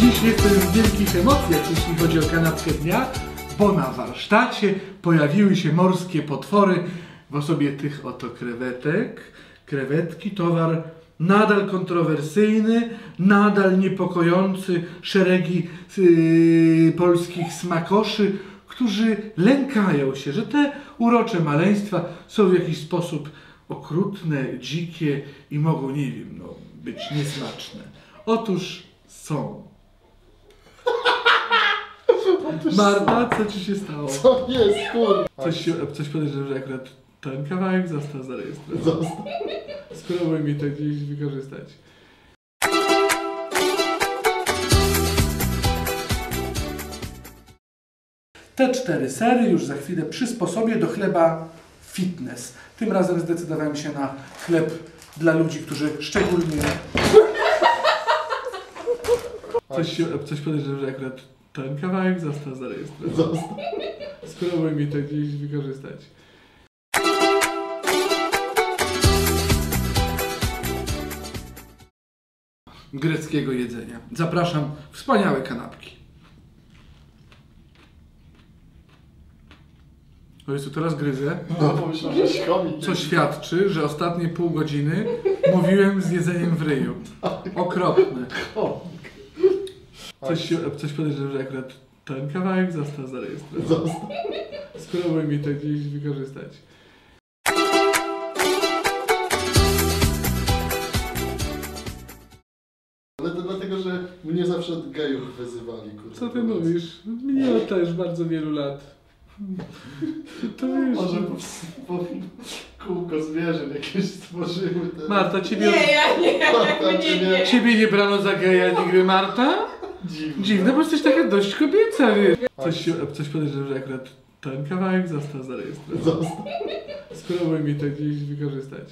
Dziś jestem w wielkich emocjach, jeśli chodzi o kanapkę dnia, bo na warsztacie pojawiły się morskie potwory w osobie tych oto krewetek. Krewetki, towar nadal kontrowersyjny, nadal niepokojący szeregi yy, polskich smakoszy, którzy lękają się, że te urocze maleństwa są w jakiś sposób okrutne, dzikie i mogą, nie wiem, no, być niesmaczne. Otóż są. Marta, co ci się stało? Co jest, kurwa? Coś, się, coś podejrzewam, że akurat ten kawałek został zarejestrowany. Zostaw. Spróbuj mi to gdzieś wykorzystać. Te cztery sery już za chwilę przysposobię do chleba fitness. Tym razem zdecydowałem się na chleb dla ludzi, którzy szczególnie... Coś, się, coś podejrzewam, że akurat ten kawałek został zarejestrowany. Zostaw. Spróbuj mi to gdzieś wykorzystać. Greckiego jedzenia. Zapraszam wspaniałe kanapki. O Jezu, teraz gryzę, No, co świadczy, że ostatnie pół godziny mówiłem z jedzeniem w ryju. Okropne. Coś, się, coś podejrzewam, że akurat ten kawałek został zarejestrowany. Zostaw. Spróbuj mi to gdzieś wykorzystać. Ale to dlatego, że mnie zawsze od gejów wyzywali, kurwa. Co ty mówisz? Minęło też bardzo wielu lat. To wiesz. Może po, po kółko zwierzeń jakieś stworzyły te... Marta, ciebie, Nie, ja nie, Marta, nie. nie? ciebie nie brano za geja nigdy, Marta? Dziwne. Dziwne, bo jesteś taka dość kobieca, wiesz. Coś, się, coś podejrzewam, że akurat ten kawałek został zarejestrowany. Zostaw. Spróbuj mi to gdzieś wykorzystać.